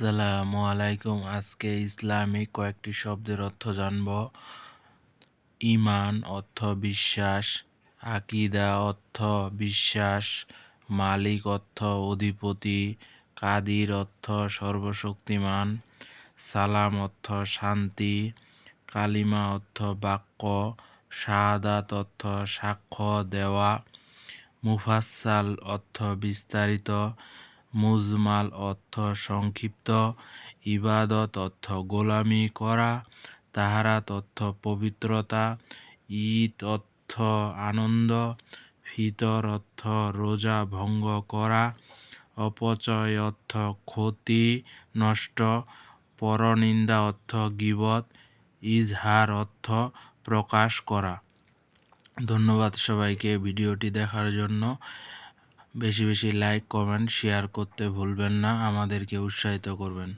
আসসালামু আলাইকুম। আজকে ইসলামিক কয়েকটি শব্দের অর্থ জানব। ইমান, অর্থ বিশ্বাস, আকিদা, অর্থ বিশ্বাস, মালিক, অর্থ অধিপতি, কাদির, অর্থ সর্বশক্তিমান, সালাম, অর্থ শান্তি, কালিমা, অর্থ বাক্য, শাহাদাত, অর্থ সাক্ষ্য দেওয়া মুফাসাল অর্থ বিস্তারিত মুজমাল অর্থ সংক্ষিপ্ত, ইবাদত অর্থ গোলামি করা তাহারাত অর্থ পবিত্রতা, ঈদ অর্থ আনন্দ, ফিতর অর্থ রোজা ভঙ্গ করা, অপচয় অর্থ ক্ষতি, নষ্ট, পরনিন্দা অর্থ গিবত, ইজহার অর্থ প্রকাশ করা। ধন্যবাদ সবাইকে ভিডিওটি দেখার জন্য। বেশি বেশি লাইক কমেন্ট শেয়ার করতে ভুলবেন না। আমাদেরকে উৎসাহিত করবেন।